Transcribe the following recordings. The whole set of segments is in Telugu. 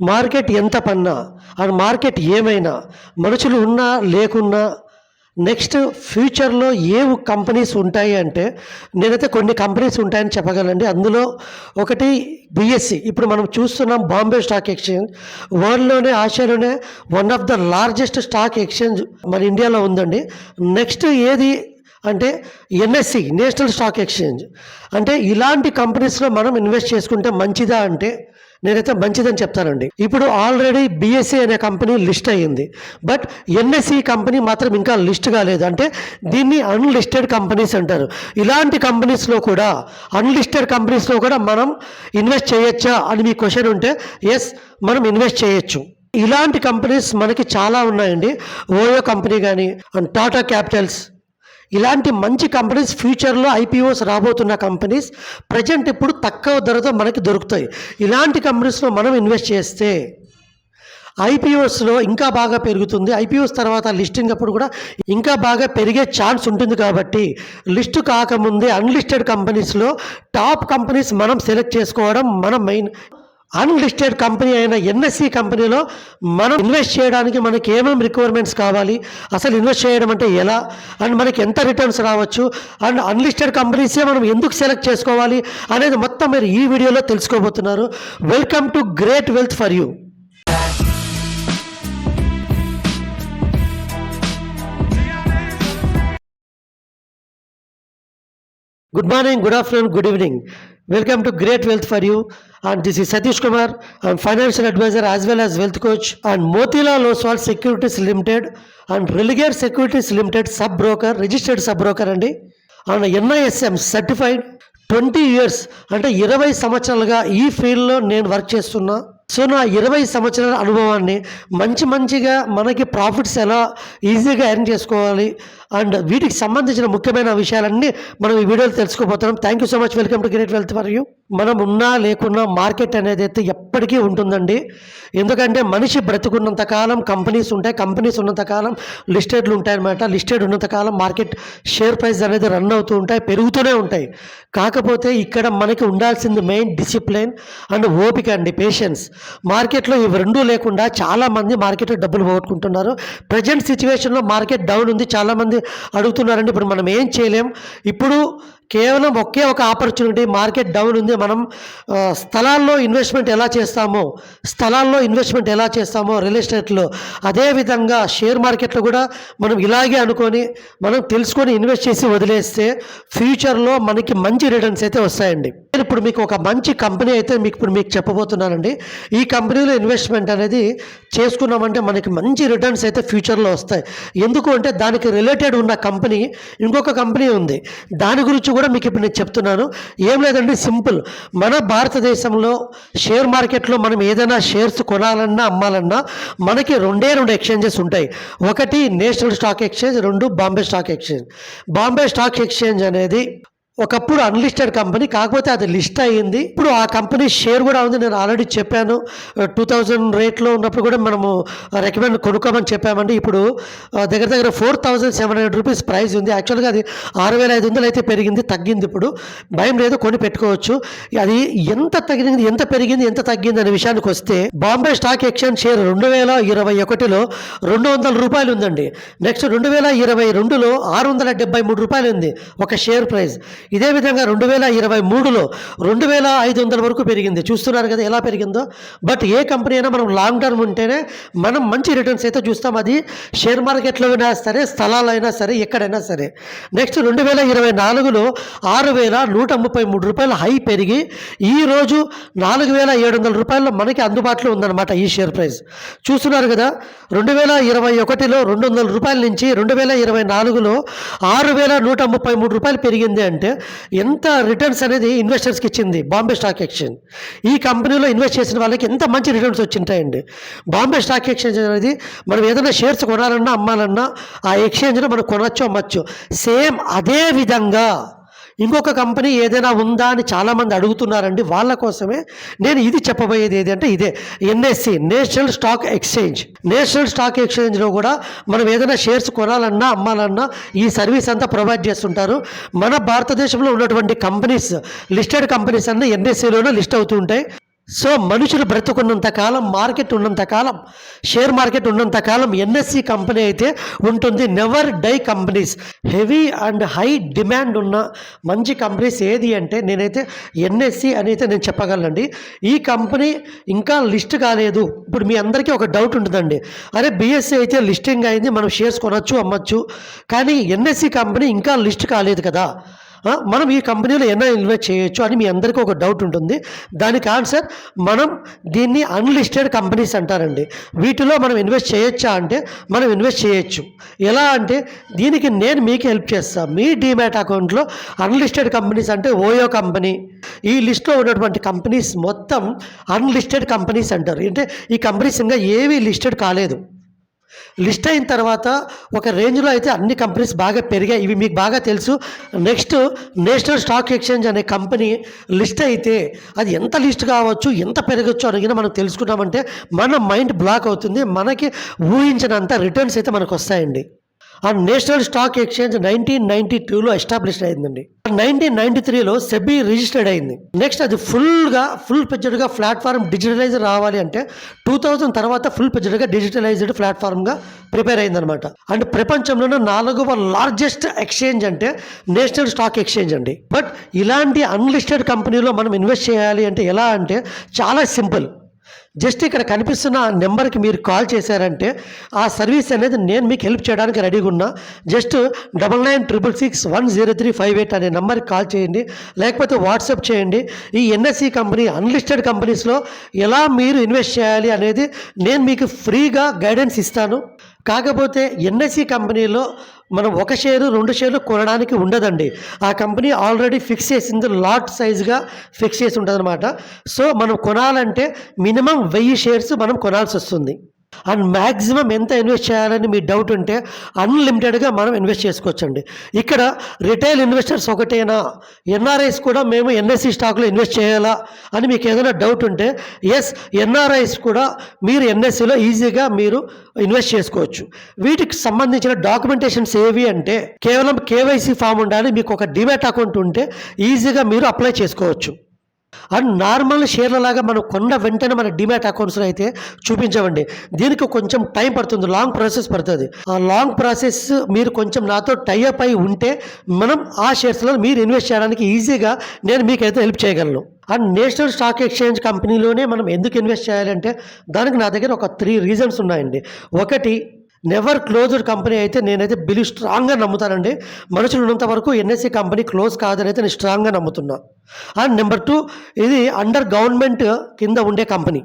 మార్కెట్ ఎంత పన్నా ఆ మార్కెట్ ఏమైనా మనుషులు ఉన్నా లేకున్నా నెక్స్ట్ ఫ్యూచర్లో ఏ కంపెనీస్ ఉంటాయి అంటే నేనైతే కొన్ని కంపెనీస్ ఉంటాయని చెప్పగలండి. అందులో ఒకటి బిఎస్సి ఇప్పుడు మనం చూస్తున్నాం బాంబే స్టాక్ ఎక్స్చేంజ్. వరల్డ్లోనే ఆసియాలోనే one of the largest stock exchange మన ఇండియాలో ఉందండి. నెక్స్ట్ ఏది అంటే ఎన్ఎస్సి నేషనల్ స్టాక్ ఎక్స్చేంజ్ అంటే ఇలాంటి కంపెనీస్లో మనం ఇన్వెస్ట్ చేసుకుంటే మంచిదా అంటే నేనైతే మంచిదని చెప్తానండి. ఇప్పుడు ఆల్రెడీ బీఎస్సీ అనే కంపెనీ లిస్ట్ అయ్యింది. బట్ ఎన్ఎస్సి కంపెనీ మాత్రం ఇంకా లిస్ట్ కాలేదు అంటే దీన్ని అన్లిస్టెడ్ కంపెనీస్ అంటారు. ఇలాంటి కంపెనీస్లో కూడా అన్లిస్టెడ్ కంపెనీస్లో కూడా మనం ఇన్వెస్ట్ చేయొచ్చా అని మీ క్వశ్చన్ ఉంటే ఎస్ మనం ఇన్వెస్ట్ చేయొచ్చు. ఇలాంటి కంపెనీస్ మనకి చాలా ఉన్నాయండి. ఓయో కంపెనీ కానీ అండ్ టాటా క్యాపిటల్స్ ఇలాంటి మంచి కంపెనీస్ ఫ్యూచర్లో ఐపీఓస్ రాబోతున్న కంపెనీస్ ప్రజెంట్ ఇప్పుడు తక్కువ ధరతో మనకి దొరుకుతాయి. ఇలాంటి కంపెనీస్లో మనం ఇన్వెస్ట్ చేస్తే ఐపీఓస్లో ఇంకా బాగా పెరుగుతుంది. ఐపీఓస్ తర్వాత లిస్టింగ్ అప్పుడు కూడా ఇంకా బాగా పెరిగే ఛాన్స్ ఉంటుంది కాబట్టి లిస్ట్ కాకముందే అన్లిస్టెడ్ కంపెనీస్లో టాప్ కంపెనీస్ మనం సెలెక్ట్ చేసుకోవడం మన మెయిన్ అన్లిస్టెడ్ కంపెనీ అయిన ఎన్ఎస్సి కంపెనీలో మనం ఇన్వెస్ట్ చేయడానికి మనకి ఏమేమి రిక్వైర్మెంట్స్ కావాలి? అసలు ఇన్వెస్ట్ చేయడం అంటే ఎలా? అండ్ మనకి ఎంత రిటర్న్స్ రావచ్చు? అండ్ అన్లిస్టెడ్ కంపెనీసే మనం ఎందుకు సెలెక్ట్ చేసుకోవాలి? అనేది మొత్తం మీరు ఈ వీడియోలో తెలుసుకోబోతున్నారు. Welcome to great wealth for you good morning good afternoon good evening welcome to great wealth for you and this ఈ Satish Kumar and financial advisor as well as wealth coach and Motilal Oswal securities limited and Religare securities limited sub broker registered sub broker అండి. And NISM certified twenty years అంటే ఇరవై సంవత్సరాలుగా ఈ ఫీల్డ్లో నేను వర్క్ చేస్తున్నా. సో నా ఇరవై సంవత్సరాల అనుభవాన్ని మంచి మంచిగా మనకి ప్రాఫిట్స్ ఎలా ఈజీగా ఎర్న్ చేసుకోవాలి అండ్ వీటికి సంబంధించిన ముఖ్యమైన విషయాలన్నీ మనం ఈ వీడియోలో తెలుసుకోబోతున్నాం. Thank you so much welcome to great wealth for you మనం ఉన్నా లేకున్నా మార్కెట్ అనేది అయితే ఎప్పటికీ ఉంటుందండి. ఎందుకంటే మనిషి బ్రతుకున్నంత కాలం కంపెనీస్ ఉంటాయి కంపెనీస్ ఉన్నంత కాలం లిస్టెడ్లు ఉంటాయన్నమాట. లిస్టెడ్ ఉన్నంత కాలం మార్కెట్ షేర్ ప్రైస్ అనేది రన్ అవుతూ ఉంటాయి పెరుగుతూనే ఉంటాయి. కాకపోతే ఇక్కడ మనకి ఉండాల్సింది మెయిన్ డిసిప్లిన్ అండ్ ఓపిక అండి పేషెన్స్ మార్కెట్లో ఇవి రెండూ లేకుండా చాలామంది మార్కెట్లో డబ్బులు పోగొట్టుకుంటున్నారు. ప్రజెంట్ సిచ్యువేషన్లో మార్కెట్ డౌన్ ఉంది చాలామంది అడుగుతున్నారండి. ఇప్పుడు మనం ఏం చేయలేం. ఇప్పుడు కేవలం ఒకే ఒక ఆపర్చునిటీ మార్కెట్ డౌన్ ఉంది. మనం స్థలాల్లో ఇన్వెస్ట్మెంట్ ఎలా చేస్తామో స్థలాల్లో ఇన్వెస్ట్మెంట్ ఎలా చేస్తామో రియల్ ఎస్టేట్లో అదేవిధంగా షేర్ మార్కెట్లో కూడా మనం ఇలాగే అనుకొని మనం తెలుసుకొని ఇన్వెస్ట్ చేసి వదిలేస్తే ఫ్యూచర్లో మనకి మంచి రిటర్న్స్ అయితే వస్తాయండి. నేను ఇప్పుడు మీకు ఒక మంచి కంపెనీ అయితే మీకు ఇప్పుడు మీకు చెప్పబోతున్నానండి. ఈ కంపెనీలో ఇన్వెస్ట్మెంట్ అనేది చేసుకున్నామంటే మనకి మంచి రిటర్న్స్ అయితే ఫ్యూచర్లో వస్తాయి. ఎందుకు అంటే దానికి రిలేటెడ్ ఉన్న కంపెనీ ఇంకొక కంపెనీ ఉంది. దాని గురించి కూడా మీకు ఇప్పుడు నేను చెప్తున్నాను. ఏం లేదండి సింపుల్. మన భారతదేశంలో షేర్ మార్కెట్లో మనం ఏదైనా షేర్స్ కొనాలన్నా అమ్మాలన్నా మనకి రెండే రెండు ఎక్స్చేంజెస్ ఉంటాయి. ఒకటి నేషనల్ స్టాక్ ఎక్స్చేంజ్ రెండు Bombay stock exchange. Bombay stock exchange అనేది ఒకప్పుడు అన్లిస్టెడ్ కంపెనీ కాకపోతే అది లిస్ట్ అయ్యింది. ఇప్పుడు ఆ కంపెనీ షేర్ కూడా ఉంది. నేను ఆల్రెడీ చెప్పాను. టూ థౌజండ్ రేట్లో ఉన్నప్పుడు కూడా మనము uh, రికమెండ్ కొనుక్కోమని చెప్పామండి. ఇప్పుడు uh, దగ్గర దగ్గర four thousand seven hundred rupees price ఉంది. యాక్చువల్గా అది ఆరు వేల ఐదు వందలు అయితే పెరిగింది తగ్గింది ఇప్పుడు. భయం లేదు కొని పెట్టుకోవచ్చు. అది ఎంత తగ్గింది ఎంత పెరిగింది ఎంత తగ్గింది అనే విషయానికి వస్తే బాంబే స్టాక్ ఎక్స్చేంజ్ షేర్ రెండు వేల ఇరవై ఒకటిలో రెండు వందల రూపాయలు ఉందండి. నెక్స్ట్ రెండు వేల ఇరవై రెండులో ఆరు వందల డెబ్బై మూడు రూపాయలు ఉంది. ఒక షేర్ ప్రైస్ ఇదే విధంగా రెండు వేల ఇరవై మూడులో రెండు వేల ఐదు వందల వరకు పెరిగింది. చూస్తున్నారు కదా ఎలా పెరిగిందో? బట్ ఏ కంపెనీ అయినా మనం లాంగ్ టర్మ్ ఉంటేనే మనం మంచి రిటర్న్స్ అయితే చూస్తాం. అది షేర్ మార్కెట్లో అయినా సరే స్థలాలైనా సరే ఎక్కడైనా సరే. నెక్స్ట్ రెండు వేల ఇరవై నాలుగులో ఆరు వేల నూట ముప్పై మూడు రూపాయల హై పెరిగి ఈరోజు నాలుగు వేల ఏడు వందల రూపాయలు మనకి అందుబాటులో ఉందన్నమాట ఈ షేర్ ప్రైస్. చూస్తున్నారు కదా రెండు వేల ఇరవై ఒకటిలో రెండు వందల రూపాయల నుంచి రెండు వేల ఇరవై నాలుగులో ఆరు వేల నూట ముప్పై మూడు రూపాయలు పెరిగింది అంటే ఎంత రిటర్న్స్ అనేది ఇన్వెస్టర్స్కి ఇచ్చింది? బాంబే స్టాక్ ఎక్స్చేంజ్ ఈ కంపెనీలో ఇన్వెస్ట్ చేసిన వాళ్ళకి ఎంత మంచి రిటర్న్స్ వచ్చింటాయండి? బాంబే స్టాక్ ఎక్స్చేంజ్ అనేది మనం ఏదైనా షేర్స్ కొనాలన్నా అమ్మాలన్నా ఆ ఎక్స్చేంజ్లో మనం కొనొచ్చు అమ్మచ్చు సేమ్ అదే విధంగా ఇంకొక కంపెనీ ఏదైనా ఉందా అని చాలామంది అడుగుతున్నారండి. వాళ్ళ కోసమే నేను ఇది చెప్పబోయేది ఏదంటే ఇదే. NSC national stock exchange. National stock ఎక్స్చేంజ్లో కూడా మనం ఏదైనా షేర్స్ కొనాలన్నా అమ్మాలన్నా ఈ సర్వీస్ అంతా ప్రొవైడ్ చేస్తుంటారు. మన భారతదేశంలో ఉన్నటువంటి కంపెనీస్ లిస్టెడ్ కంపెనీస్ అన్నీ ఎన్ఎస్సిలోనే లిస్ట్ అవుతూ ఉంటాయి. సో మనుషులు బ్రతుకున్నంత కాలం మార్కెట్ ఉన్నంత కాలం షేర్ మార్కెట్ ఉన్నంత కాలం ఎన్ఎస్సి కంపెనీ అయితే ఉంటుంది. Never die companies heavy and high demand ఉన్న మంచి కంపెనీస్ ఏది అంటే నేనైతే ఎన్ఎస్సి అని అయితే నేను చెప్పగలనండి. ఈ కంపెనీ ఇంకా లిస్ట్ కాలేదు. ఇప్పుడు మీ అందరికీ ఒక డౌట్ ఉంటుందండి. అరే బిఎస్సి అయితే లిస్టింగ్ అయింది మనం షేర్స్ కొనొచ్చు అమ్మచ్చు. కానీ ఎన్ఎస్సి కంపెనీ ఇంకా లిస్ట్ కాలేదు కదా. మనం ఈ కంపెనీలో ఎన్నో ఇన్వెస్ట్ చేయొచ్చు అని మీ అందరికీ ఒక డౌట్ ఉంటుంది. దానికి ఆన్సర్ మనం దీన్ని అన్లిస్టెడ్ కంపెనీస్ అంటారండి. వీటిలో మనం ఇన్వెస్ట్ చేయొచ్చా అంటే మనం ఇన్వెస్ట్ చేయొచ్చు. ఎలా అంటే దీనికి నేను మీకు హెల్ప్ చేస్తాను మీ డీమ్యాట్ అకౌంట్లో అన్లిస్టెడ్ కంపెనీస్ అంటే ఓయో కంపెనీ. ఈ లిస్ట్లో ఉన్నటువంటి కంపెనీస్ మొత్తం అన్లిస్టెడ్ కంపెనీస్ అంటారు. అంటే ఈ కంపెనీస్ ఇంకా ఏవి లిస్టెడ్ కాలేదు. లిస్ట్ అయిన తర్వాత ఒక రేంజ్లో అయితే అన్ని కంపెనీస్ బాగా పెరిగాయి. ఇవి మీకు బాగా తెలుసు. నెక్స్ట్ నేషనల్ స్టాక్ ఎక్స్చేంజ్ అనే కంపెనీ లిస్ట్ అయితే అది ఎంత లిస్ట్ కావచ్చు ఎంత పెరగచ్చు అని మనం తెలుసుకున్నామంటే మన మైండ్ బ్లాక్ అవుతుంది. మనకి ఊహించినంత రిటర్న్స్ అయితే మనకు వస్తాయండి. ఆ national stock exchange nineteen ninety టూలో ఎస్టాబ్లిష్ అయిందండి. నైన్టీన్ నైన్టీ త్రీలో సెబీ రిజిస్టర్డ్ అయింది. నెక్స్ట్ అది ఫుల్గా ఫుల్ పెజ్డ్గా ప్లాట్ఫామ్ డిజిటలైజ్ రావాలి అంటే టూ థౌజండ్ తర్వాత ఫుల్ పెజ్డ్గా డిజిటలైజ్డ్ ప్లాట్ఫామ్గా ప్రిపేర్ అయిందనమాట అండ్ ప్రపంచంలోనే నాలుగవ లార్జెస్ట్ ఎక్స్చేంజ్ అంటే నేషనల్ స్టాక్ ఎక్స్చేంజ్ అండి. బట్ ఇలాంటి అన్లిస్టెడ్ కంపెనీలో మనం ఇన్వెస్ట్ చేయాలి అంటే ఎలా అంటే చాలా సింపుల్. జస్ట్ ఇక్కడ కనిపిస్తున్న ఆ నెంబర్కి మీరు కాల్ చేశారంటే ఆ సర్వీస్ అనేది నేను మీకు హెల్ప్ చేయడానికి రెడీగా ఉన్నా. Just double nine triple six one zero three five eight అనే నెంబర్కి కాల్ చేయండి. లేకపోతే వాట్సాప్ చేయండి. ఈ ఎన్ఎస్సి కంపెనీ అన్లిస్టెడ్ కంపెనీస్లో ఎలా మీరు ఇన్వెస్ట్ చేయాలి అనేది నేను మీకు ఫ్రీగా గైడెన్స్ ఇస్తాను. కాకపోతే ఎన్ఎస్సి కంపెనీలో మనం ఒక షేరు రెండు షేర్లు కొనడానికి ఉండదండి. ఆ కంపెనీ ఆల్రెడీ ఫిక్స్ చేసింది లాట్ సైజ్గా ఫిక్స్ చేసి ఉంటుంది సో మనం కొనాలంటే మినిమం వెయ్యి షేర్స్ మనం కొనాల్సి వస్తుంది అండ్ మ్యాక్సిమం ఎంత ఇన్వెస్ట్ చేయాలని మీ డౌట్ ఉంటే అన్లిమిటెడ్గా మనం ఇన్వెస్ట్ చేసుకోవచ్చండి. ఇక్కడ రిటైల్ ఇన్వెస్టర్స్ ఒకటేనా? ఎన్ఆర్ఐస్ కూడా మేము ఎన్ఎస్సి స్టాక్లో ఇన్వెస్ట్ చేయాలా అని మీకు ఏదైనా డౌట్ ఉంటే ఎస్ ఎన్ఆర్ఐస్ కూడా మీరు ఎన్ఎస్సిలో ఈజీగా మీరు ఇన్వెస్ట్ చేసుకోవచ్చు. వీటికి సంబంధించిన డాక్యుమెంటేషన్స్ ఏవి అంటే కేవలం కేవైసీ ఫామ్ ఉండాలి మీకు ఒక డిమాట్ అకౌంట్ ఉంటే ఈజీగా మీరు అప్లై చేసుకోవచ్చు. అండ్ నార్మల్ షేర్ల లాగా మనం కొన్న వెంటనే మన డిమాట్ అకౌంట్స్లో అయితే చూపించవండి. దీనికి కొంచెం టైం పడుతుంది లాంగ్ ప్రాసెస్ పడుతుంది. ఆ లాంగ్ ప్రాసెస్ మీరు కొంచెం నాతో టైఅప్ అయి ఉంటే మనం ఆ షేర్స్లో మీరు ఇన్వెస్ట్ చేయడానికి ఈజీగా నేను మీకైతే హెల్ప్ చేయగలను. అండ్ నేషనల్ స్టాక్ ఎక్స్చేంజ్ కంపెనీలోనే మనం ఎందుకు ఇన్వెస్ట్ చేయాలంటే దానికి నా దగ్గర ఒక త్రీ రీజన్స్ ఉన్నాయండి. ఒకటి నెవర్ క్లోజ్డ్ కంపెనీ అయితే నేనైతే బిలి స్ట్రాంగ్గా నమ్ముతానండి. మనుషులు ఉన్నంత వరకు ఎన్ఎస్సి కంపెనీ క్లోజ్ కాదని అయితే నేను స్ట్రాంగ్గా నమ్ముతున్నా. అండ్ నెంబర్ టూ ఇది అండర్ గవర్నమెంట్ కింద ఉండే company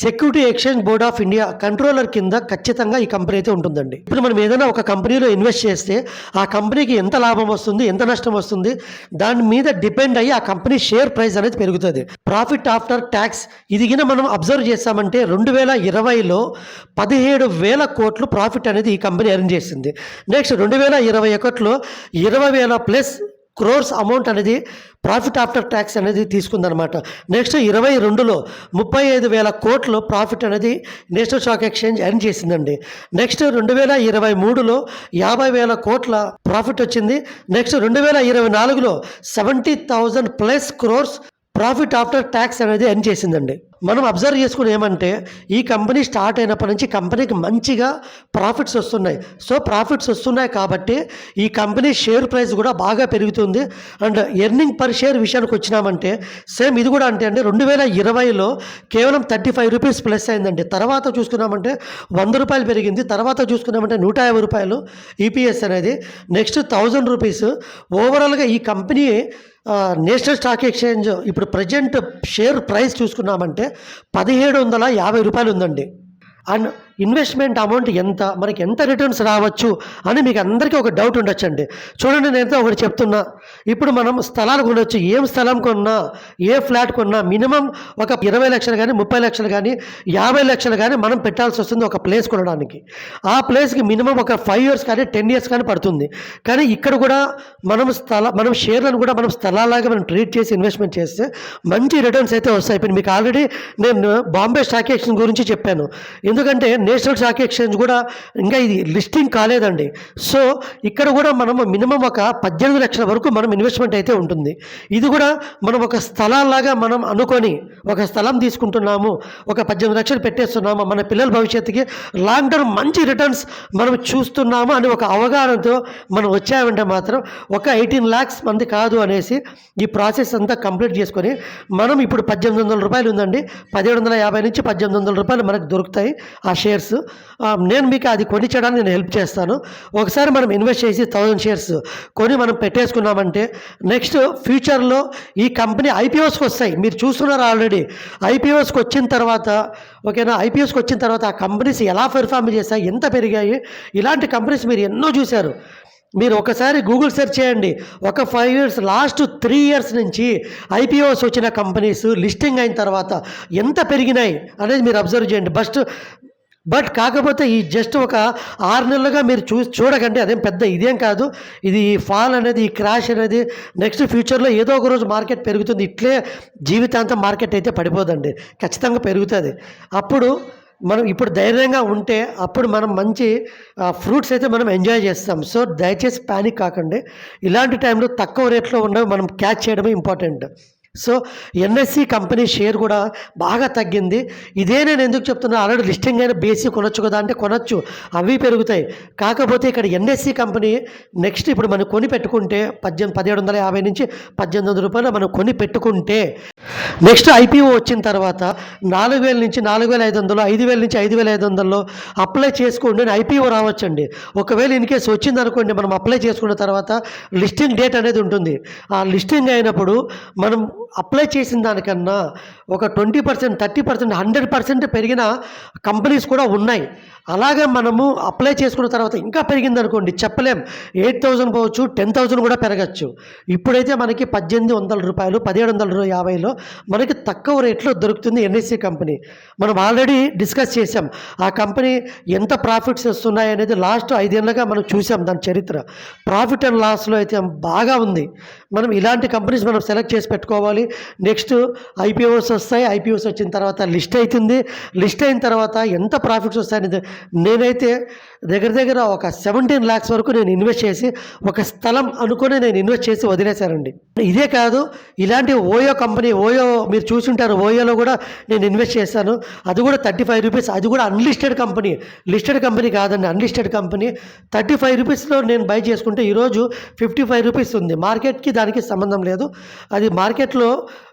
security exchange board of India controller కింద ఖచ్చితంగా ఈ కంపెనీ అయితే ఉంటుందండి. ఇప్పుడు మనం ఏదైనా ఒక కంపెనీలో ఇన్వెస్ట్ చేస్తే ఆ కంపెనీకి ఎంత లాభం వస్తుంది ఎంత నష్టం వస్తుంది దాని మీద డిపెండ్ అయ్యి ఆ కంపెనీ షేర్ ప్రైస్ అనేది పెరుగుతుంది. ప్రాఫిట్ ఆఫ్టర్ ట్యాక్స్ ఇదిగిన మనం అబ్జర్వ్ చేస్తామంటే రెండు వేల ఇరవైలో పదిహేడు వేల కోట్లు ప్రాఫిట్ ప్రాఫిట్ అనేది ఈ కంపెనీ ఎర్న్ చేసింది. నెక్స్ట్ రెండు వేల ఇరవై ఒకటిలో ఇరవై వేల ప్లస్ క్రోర్స్ అమౌంట్ అనేది ప్రాఫిట్ ఆఫ్టర్ ట్యాక్స్ అనేది తీసుకుందనమాట నెక్స్ట్ ఇరవై రెండులో ముప్పై ఐదు వేల కోట్లు ప్రాఫిట్ అనేది నేషనల్ స్టాక్ ఎక్స్చేంజ్ ఎర్న్ చేసిందండి. నెక్స్ట్ రెండు వేల ఇరవై మూడులో యాభై వేల కోట్ల ప్రాఫిట్ వచ్చింది. నెక్స్ట్ రెండు వేల ఇరవై నాలుగులో seventy thousand plus crores profit after tax అనేది ఎర్న్ చేసిందండి. మనం అబ్జర్వ్ చేసుకుని ఏమంటే ఈ కంపెనీ స్టార్ట్ అయినప్పటి నుంచి కంపెనీకి మంచిగా ప్రాఫిట్స్ వస్తున్నాయి. సో ప్రాఫిట్స్ వస్తున్నాయి కాబట్టి ఈ కంపెనీ షేర్ ప్రైస్ కూడా బాగా పెరుగుతుంది. అండ్ ఎర్నింగ్ పర్ షేర్ విషయానికి వచ్చినామంటే సేమ్ ఇది కూడా అంటే అండి రెండు వేల ఇరవైలో కేవలం థర్టీ ఫైవ్ రూపీస్ ప్లస్ అయిందండి. తర్వాత చూసుకున్నామంటే వంద రూపాయలు పెరిగింది. తర్వాత చూసుకున్నామంటే నూట యాభై రూపాయలు ఈపీఎస్ అనేది. Next thousand rupees. ఓవరాల్గా ఈ కంపెనీ నేషనల్ స్టాక్ ఎక్స్చేంజ్ ఇప్పుడు ప్రజెంట్ షేర్ ప్రైస్ చూసుకున్నామంటే పదిహేడు వందల యాభై రూపాయలు ఉందండి. అండ్ ఇన్వెస్ట్మెంట్ అమౌంట్ ఎంత మనకి ఎంత రిటర్న్స్ రావచ్చు అని మీకు అందరికీ ఒక డౌట్ ఉండొచ్చండి. చూడండి నేనైతే ఒకటి చెప్తున్నా. ఇప్పుడు మనం స్థలాలు కొనవచ్చు ఏం స్థలం కొన్నా ఏ ఫ్లాట్ కొన్నా మినిమం ఒక ఇరవై లక్షలు కానీ ముప్పై లక్షలు కానీ యాభై లక్షలు కానీ మనం పెట్టాల్సి వస్తుంది ఒక ప్లేస్ కొనడానికి. ఆ ప్లేస్కి మినిమం ఒక ఫైవ్ ఇయర్స్ కానీ టెన్ ఇయర్స్ కానీ పడుతుంది. కానీ ఇక్కడ కూడా మనం స్థల మనం షేర్లను కూడా మనం స్థలాలాగా మనం ట్రీట్ చేసి ఇన్వెస్ట్మెంట్ చేస్తే మంచి రిటర్న్స్ అయితే వస్తాయి. ఇప్పుడు మీకు ఆల్రెడీ నేను బాంబే స్టాక్ ఎక్స్చేంజ్ గురించి చెప్పాను. ఎందుకంటే నేషనల్ స్టాక్ ఎక్స్చేంజ్ కూడా ఇంకా ఇది లిస్టింగ్ కాలేదండి. సో ఇక్కడ కూడా మనం మినిమం ఒక పద్దెనిమిది లక్షల వరకు మనం ఇన్వెస్ట్మెంట్ అయితే ఉంటుంది. ఇది కూడా మనం ఒక స్థలాలాగా మనం అనుకొని ఒక స్థలం తీసుకుంటున్నాము ఒక పద్దెనిమిది లక్షలు పెట్టేస్తున్నాము మన పిల్లల భవిష్యత్తుకి లాంగ్ టర్మ్ మంచి రిటర్న్స్ మనం చూస్తున్నాము అని ఒక అవగాహనతో మనం వచ్చామంటే మాత్రం ఒక ఎయిటీన్ ల్యాక్స్ మంది కాదు అనేసి ఈ ప్రాసెస్ అంతా కంప్లీట్ చేసుకొని మనం ఇప్పుడు పద్దెనిమిది వందల రూపాయలు ఉందండి. పదిహేడు వందల యాభై నుంచి పద్దెనిమిది వందల రూపాయలు మనకు దొరుకుతాయి. ఆ షేర్స్ నేను మీకు అది కొనిచ్చడానికి నేను హెల్ప్ చేస్తాను. ఒకసారి మనం ఇన్వెస్ట్ చేసి థౌజండ్ షేర్స్ కొని మనం పెట్టేసుకున్నామంటే నెక్స్ట్ ఫ్యూచర్లో ఈ కంపెనీ ఐపీఓస్కి వస్తాయి. మీరు చూస్తున్నారు ఆల్రెడీ ఐపీఓస్కి వచ్చిన తర్వాత ఓకేనా ఐపీఎస్కి వచ్చిన తర్వాత ఆ కంపెనీస్ ఎలా పెర్ఫార్మ్ చేస్తాయి ఎంత పెరిగాయి? ఇలాంటి కంపెనీస్ మీరు ఎన్నో చూశారు. మీరు ఒకసారి గూగుల్ సెర్చ్ చేయండి. ఒక five years last three years నుంచి ఐపీఓస్ వచ్చిన కంపెనీస్ లిస్టింగ్ అయిన తర్వాత ఎంత పెరిగినాయి అనేది మీరు అబ్జర్వ్ చేయండి. ఫస్ట్ బట్ కాకపోతే ఈ జస్ట్ ఒక ఆరు నెలలుగా మీరు చూ చూడకండి అదేం పెద్ద ఇదేం కాదు. ఇది ఈ ఫాల్ అనేది ఈ క్రాష్ అనేది నెక్స్ట్ ఫ్యూచర్లో ఏదో ఒక రోజు మార్కెట్ పెరుగుతుంది. ఇట్లే జీవితాంతం మార్కెట్ అయితే పడిపోదండి. ఖచ్చితంగా పెరుగుతుంది. అప్పుడు మనం ఇప్పుడు ధైర్యంగా ఉంటే అప్పుడు మనం మంచి ఫ్రూట్స్ అయితే మనం ఎంజాయ్ చేస్తాం. సో దయచేసి ప్యానిక్ కాకండి. ఇలాంటి టైంలో తక్కువ రేట్లో ఉన్నవి మనం క్యాచ్ చేయడమే important. So NSC company share కూడా బాగా తగ్గింది. ఇదే నేను ఎందుకు చెప్తున్నా ఆల్రెడీ లిస్టింగ్ అయిన బేసి కొనొచ్చు కదా అంటే కొనొచ్చు. అవి పెరుగుతాయి. కాకపోతే ఇక్కడ ఎన్ఎస్సి కంపెనీ నెక్స్ట్ ఇప్పుడు మనం కొని పెట్టుకుంటే పద్దెనిమిది పదిహేడు వందల యాభై నుంచి పద్దెనిమిది వందల రూపాయలు మనం కొని పెట్టుకుంటే నెక్స్ట్ ఐపీఓ వచ్చిన తర్వాత నాలుగు వేల నుంచి నాలుగు వేల ఐదు వందలు ఐదు వేల నుంచి ఐదు వేల ఐదు వందల్లో అప్లై చేసుకోండి ఐపీఓ రావచ్చండి. ఒకవేళ ఇన్ కేసు వచ్చిందనుకోండి మనం అప్లై చేసుకున్న తర్వాత లిస్టింగ్ డేట్ అనేది ఉంటుంది. ఆ లిస్టింగ్ అయినప్పుడు మనం అప్లై చేసిన దానికన్నా ఒక twenty percent thirty percent hundred percent పెరిగిన కంపెనీస్ కూడా ఉన్నాయి. అలాగే మనము అప్లై చేసుకున్న తర్వాత ఇంకా పెరిగింది అనుకోండి చెప్పలేం. ఎయిట్ థౌజండ్ పోవచ్చు టెన్ థౌజండ్ కూడా పెరగచ్చు. ఇప్పుడైతే మనకి పద్దెనిమిది వందల రూపాయలు పదిహేడు వందల యాభైలో మనకి తక్కువ రేట్లో దొరుకుతుంది ఎన్ఎస్సి కంపెనీ. మనం ఆల్రెడీ డిస్కస్ చేసాం ఆ కంపెనీ ఎంత ప్రాఫిట్స్ వస్తున్నాయి అనేది లాస్ట్ ఐదేళ్ళగా మనం చూసాం దాని చరిత్ర. ప్రాఫిట్ అండ్ లాస్లో అయితే బాగా ఉంది. మనం ఇలాంటి కంపెనీస్ మనం సెలెక్ట్ చేసి పెట్టుకోవాలి. నెక్స్ట్ ఐపీఓస్ వస్తాయి. ఐపీఓస్ వచ్చిన తర్వాత లిస్ట్ అవుతుంది లిస్ట్ అయిన తర్వాత ఎంత ప్రాఫిట్స్ వస్తాయని నేనైతే దగ్గర దగ్గర ఒక సెవెంటీన్ ల్యాక్స్ వరకు నేను ఇన్వెస్ట్ చేసి ఒక స్థలం అనుకుని నేను ఇన్వెస్ట్ చేసి వదిలేశానండి. ఇదే కాదు ఇలాంటి ఓయో కంపెనీ ఓయో మీరు చూసుంటారు ఓయోలో కూడా నేను ఇన్వెస్ట్ చేశాను. అది కూడా థర్టీ ఫైవ్ రూపీస్ అది కూడా అన్లిస్టెడ్ కంపెనీ. లిస్టెడ్ కంపెనీ కాదండి అన్లిస్టెడ్ కంపెనీ. థర్టీ ఫైవ్ రూపీస్లో నేను బై చేసుకుంటే ఈరోజు ఫిఫ్టీ ఫైవ్ రూపీస్ ఉంది. మార్కెట్కి దానికి సంబంధం లేదు. అది మార్కెట్లో ఆ,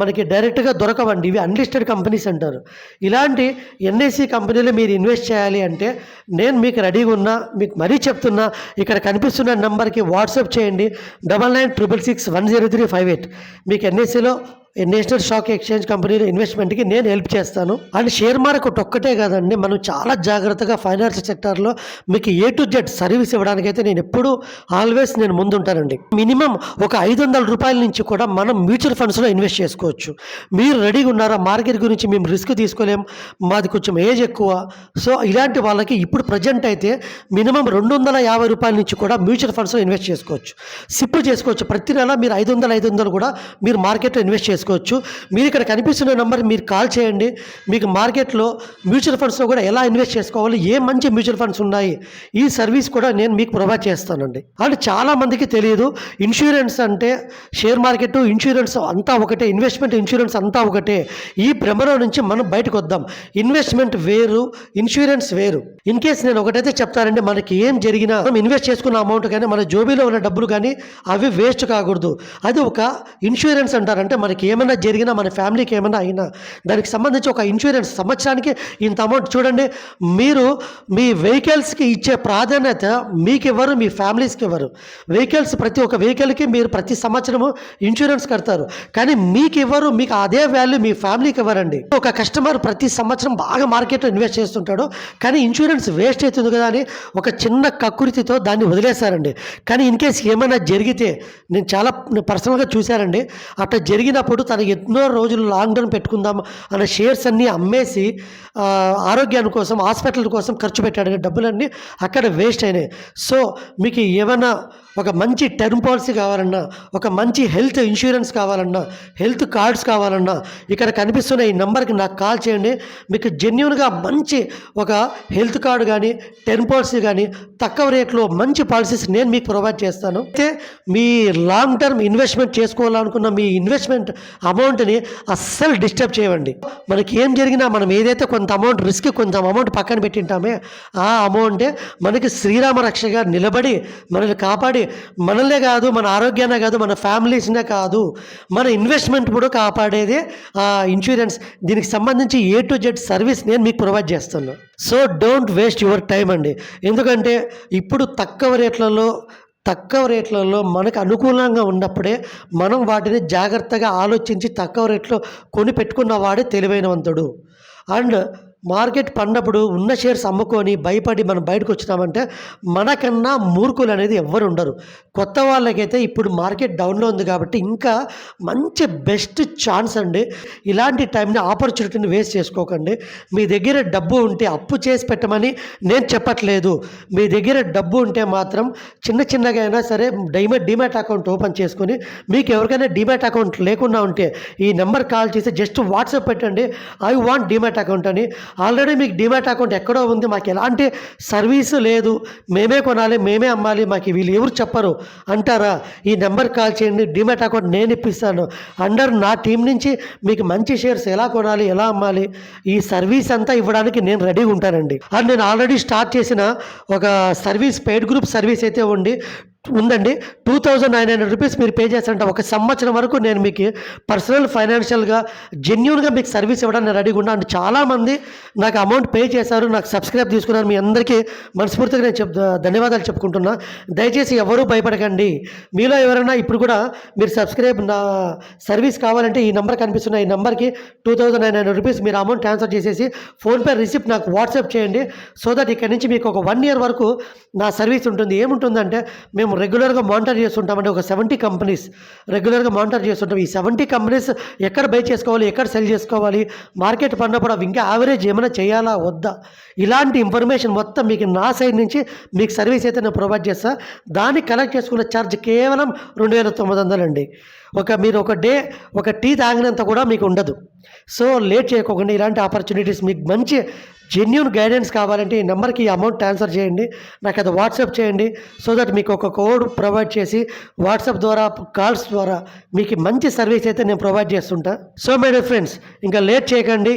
మనకి డైరెక్ట్గా దొరకవండి. ఇవి అన్లిస్టెడ్ కంపెనీస్ అంటారు. ఇలాంటి ఎన్ఐసి కంపెనీలో మీరు ఇన్వెస్ట్ చేయాలి అంటే నేను మీకు రెడీగా ఉన్నా మీకు మరీ చెప్తున్నా ఇక్కడ కనిపిస్తున్న నెంబర్కి వాట్సాప్ చేయండి. Double nine triple six one zero three five eight మీకు ఎన్ఎస్సిలో నేషనల్ స్టాక్ ఎక్స్చేంజ్ కంపెనీలో ఇన్వెస్ట్మెంట్కి నేను హెల్ప్ చేస్తాను. అండ్ షేర్ మార్కెట్ ఒక్కటే కాదండి మనం చాలా జాగ్రత్తగా ఫైనాన్స్ సెక్టార్లో మీకు ఏ టు జెడ్ సర్వీస్ ఇవ్వడానికైతే నేను ఎప్పుడూ ఆల్వేస్ నేను ముందుంటానండి. మినిమం ఒక ఐదు వందల రూపాయల నుంచి కూడా మనం మ్యూచువల్ ఫండ్స్లో ఇన్వెస్ట్ చేసుకోవచ్చు. మీరు రెడీగా ఉన్నారా? మార్కెట్ గురించి మేము రిస్క్ తీసుకోలేం. మాది కొంచెం ఏజ్ ఎక్కువ. సో ఇలాంటి వాళ్ళకి ఇప్పుడు ప్రజెంట్ అయితే మినిమం రెండు వందల యాభై రూపాయల నుంచి కూడా మ్యూచువల్ ఫండ్స్లో ఇన్వెస్ట్ చేసుకోవచ్చు. సిప్ చేసుకోవచ్చు. ప్రతి నెల మీరు ఐదు వందలు ఐదు వందలు కూడా మీరు మార్కెట్లో ఇన్వెస్ట్ చేసుకోవచ్చు. మీరు ఇక్కడ కనిపిస్తున్న నెంబర్ మీరు కాల్ చేయండి. మీకు మార్కెట్లో మ్యూచువల్ ఫండ్స్లో కూడా ఎలా ఇన్వెస్ట్ చేసుకోవాలి? ఏ మంచి మ్యూచువల్ ఫండ్స్ ఉన్నాయి? ఈ సర్వీస్ కూడా నేను మీకు ప్రొవైడ్ చేస్తానండి. అండ్ చాలామందికి తెలియదు ఇన్సూరెన్స్ అంటే షేర్ మార్కెట్ ఇన్సూరెన్స్ అంతా ఒకటే ఇన్వెస్ట్మెంట్ ఇన్సూరెన్స్ అంతా ఒకటే. ఈ భ్రమలో నుంచి మనం బయటకు వద్దాం. ఇన్వెస్ట్మెంట్ వేరు ఇన్సూరెన్స్ వేరు. ఇన్ కేస్ నేను ఒకటైతే చెప్తానండి మనకి ఏం జరిగినా మనం ఇన్వెస్ట్ చేసుకున్న అమౌంట్ కానీ మన జోబీలో ఉన్న డబ్బులు కానీ అవి వేస్ట్ కాకూడదు. అది ఒక ఇన్సూరెన్స్ అంటారు అంటే మనకి ఏమైనా జరిగినా మన ఫ్యామిలీకి ఏమైనా అయినా దానికి సంబంధించి ఒక ఇన్సూరెన్స్ సంవత్సరానికి ఇంత అమౌంట్ చూడండి. మీరు మీ వెహికల్స్కి ఇచ్చే ప్రాధాన్యత మీకు ఇవ్వరు మీ ఫ్యామిలీస్కి ఇవ్వరు వెహికల్స్ ప్రతి ఒక్క వెహికల్కి మీరు ప్రతి సంవత్సరము ఇన్సూరెన్స్ కడతారు. కానీ మీకు ఇవ్వరు మీకు అదే వాల్యూ మీ ఫ్యామిలీకి ఇవ్వరండి. ఒక కస్టమర్ ప్రతి సంవత్సరం బాగా మార్కెట్లో ఇన్వెస్ట్ చేస్తుంటాడు కానీ ఇన్సూరెన్స్ వేస్ట్ అవుతుంది కదా అని ఒక చిన్న కక్కురితితో దాన్ని వదిలేశారండి. కానీ ఇన్ కేస్ ఏమైనా జరిగితే నేను చాలా పర్సనల్గా చూశానండి. అట్లా జరిగినప్పుడు తను ఎన్నో రోజులు లాంగ్ టర్మ్ పెట్టుకుందాం అనే షేర్స్ అన్నీ అమ్మేసి ఆ, ఆరోగ్యాని కోసం హాస్పిటల్ కోసం ఖర్చు పెట్టాడు. డబ్బులన్నీ అక్కడ వేస్ట్ అయినాయి. సో మీకు ఏమైనా ఒక మంచి టర్మ్ పాలసీ కావాలన్నా ఒక మంచి హెల్త్ ఇన్సూరెన్స్ కావాలన్నా హెల్త్ కార్డ్స్ కావాలన్నా ఇక్కడ కనిపిస్తున్న ఈ నెంబర్కి నాకు కాల్ చేయండి. మీకు జెన్యున్గా మంచి ఒక హెల్త్ కార్డు కానీ టెన్ పాలసీ కానీ తక్కువ రేట్లో మంచి పాలసీస్ నేను మీకు ప్రొవైడ్ చేస్తాను. అయితే మీ లాంగ్ టర్మ్ ఇన్వెస్ట్మెంట్ చేసుకోవాలనుకున్న మీ ఇన్వెస్ట్మెంట్ అమౌంట్ని అస్సలు డిస్టర్బ్ చేయండి మనకి ఏం జరిగినా మనం ఏదైతే కొంత అమౌంట్ రిస్క్ కొంత అమౌంట్ పక్కన పెట్టింటామే ఆ అమౌంటే మనకి శ్రీరామ రక్షగా నిలబడి మనల్ని కాపాడి మనల్నే కాదు మన ఆరోగ్యాన్నే కాదు మన ఫ్యామిలీస్నే కాదు మన ఇన్వెస్ట్మెంట్ కూడా కాపాడేదే ఆ ఇన్సూరెన్స్ దీనికి సంబంధించి ఏ టు జెడ్ సర్వీస్ నేను మీకు ప్రొవైడ్ చేస్తాను. So don't waste your time అండి. ఎందుకంటే ఇప్పుడు తక్కువ రేట్లలో తక్కువ రేట్లలో మనకు అనుకూలంగా ఉన్నప్పుడే మనం వాటిని జాగ్రత్తగా ఆలోచించి తక్కువ రేట్లో కొని పెట్టుకున్న వాడే తెలివైనవంతుడు అండ్ మార్కెట్ పడినప్పుడు ఉన్న షేర్స్ అమ్ముకొని భయపడి మనం బయటకు వచ్చినామంటే మనకన్నా మూర్ఖులు అనేది ఎవ్వరు ఉండరు. కొత్త వాళ్ళకైతే ఇప్పుడు మార్కెట్ డౌన్లో ఉంది కాబట్టి ఇంకా మంచి బెస్ట్ ఛాన్స్ అండి. ఇలాంటి టైంని ఆపర్చునిటీని వేస్ట్ చేసుకోకండి. మీ దగ్గర డబ్బు ఉంటే అప్పు చేసి పెట్టమని నేను చెప్పట్లేదు. మీ దగ్గర డబ్బు ఉంటే మాత్రం చిన్న చిన్నగా అయినా సరే డైమెట్ డిమెట్ అకౌంట్ ఓపెన్ చేసుకొని మీకు ఎవరికైనా డిమెట్ అకౌంట్ లేకుండా ఉంటే ఈ నెంబర్ కాల్ చేసి జస్ట్ వాట్సాప్ పెట్టండి. ఐ వాంట్ డిమెట్ అకౌంట్ అని ఆల్రెడీ మీకు డిమాట్ అకౌంట్ ఎక్కడో ఉంది మాకు ఎలాంటి సర్వీసు లేదు మేమే కొనాలి మేమే అమ్మాలి మాకు వీళ్ళు ఎవరు చెప్పరు. అంటారా? ఈ నెంబర్ కాల్ చేయండి డిమాట్ అకౌంట్ నేను ఇప్పిస్తాను. అండర్ నా టీం నుంచి మీకు మంచి షేర్స్ ఎలా కొనాలి ఎలా అమ్మాలి ఈ సర్వీస్ అంతా ఇవ్వడానికి నేను రెడీగా ఉంటానండి. అండ్ నేను ఆల్రెడీ స్టార్ట్ చేసిన ఒక సర్వీస్ పెయిడ్ గ్రూప్ సర్వీస్ అయితే ఉండి ఉందండి. Two thousand nine hundred rupees మీరు పే చేస్తారంటే ఒక సంవత్సరం వరకు నేను మీకు పర్సనల్ ఫైనాన్షియల్గా జెన్యున్గా మీకు సర్వీస్ ఇవ్వడానికి నేను రెడీగా ఉన్నాను చాలామంది నాకు అమౌంట్ పే చేశారు నాకు సబ్స్క్రైబ్ తీసుకున్నారు. మీ అందరికీ మనస్ఫూర్తిగా నేను చెప్ ధన్యవాదాలు చెప్పుకుంటున్నా. దయచేసి ఎవరూ భయపడకండి. మీలో ఎవరైనా ఇప్పుడు కూడా మీరు సబ్స్క్రైబ్ నా సర్వీస్ కావాలంటే ఈ నెంబర్ కనిపిస్తున్న ఈ నెంబర్కి two thousand nine hundred rupees మీరు అమౌంట్ ట్రాన్స్ఫర్ చేసేసి ఫోన్పే రిసిప్ట్ నాకు వాట్సాప్ చేయండి. సో దట్ ఇక్కడ నుంచి మీకు ఒక వన్ ఇయర్ వరకు నా సర్వీస్ ఉంటుంది. ఏముంటుందంటే మేము రెగ్యులర్గా మానిటర్ చేస్తుంటామంటే ఒక సెవెంటీ కంపెనీస్ రెగ్యులర్గా మానిటర్ చేస్తుంటాం. ఈ సెవెంటీ కంపెనీస్ ఎక్కడ బై చేసుకోవాలి ఎక్కడ సెల్ చేసుకోవాలి మార్కెట్ పడినప్పుడు అవి ఇంకా యావరేజ్ ఏమైనా చేయాలా వద్దా? ఇలాంటి ఇన్ఫర్మేషన్ మొత్తం మీకు నా సైడ్ నుంచి మీకు సర్వీస్ అయితే నేను ప్రొవైడ్ చేస్తాను దాన్ని కలెక్ట్ చేసుకున్న ఛార్జ్ కేవలం రెండు వేల తొమ్మిది వందలండి. ఒక మీరు ఒక డే ఒక టీ తాగినంత కూడా మీకు ఉండదు. సో లేట్ చేయకోకుండా ఇలాంటి ఆపర్చునిటీస్ మీకు మంచి జెన్యున్ గైడెన్స్ కావాలంటే ఈ నెంబర్కి ఈ అమౌంట్ ట్రాన్స్ఫర్ చేయండి. నాకు అది వాట్సాప్ చేయండి. సో దట్ మీకు ఒక కోడ్ ప్రొవైడ్ చేసి వాట్సాప్ ద్వారా కాల్స్ ద్వారా మీకు మంచి సర్వీస్ అయితే నేను ప్రొవైడ్ చేస్తుంటా. సో మై డియర్ ఫ్రెండ్స్ ఇంకా లేట్ చేయకండి.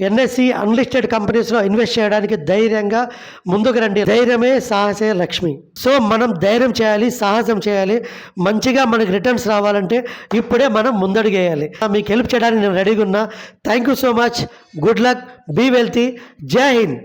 ఎన్ఎస్సి అన్లిస్టెడ్ కంపెనీస్లో ఇన్వెస్ట్ చేయడానికి ధైర్యంగా ముందుకు రండి. ధైర్యమే సాహసే లక్ష్మి. సో మనం ధైర్యం చేయాలి సాహసం చేయాలి మంచిగా మనకి రిటర్న్స్ రావాలంటే ఇప్పుడే మనం ముందడుగేయాలి. మీకు హెల్ప్ చేయడానికి నేను రెడీగా ఉన్నా. Thank you so much. Good luck. Be wealthy. జై హింద్.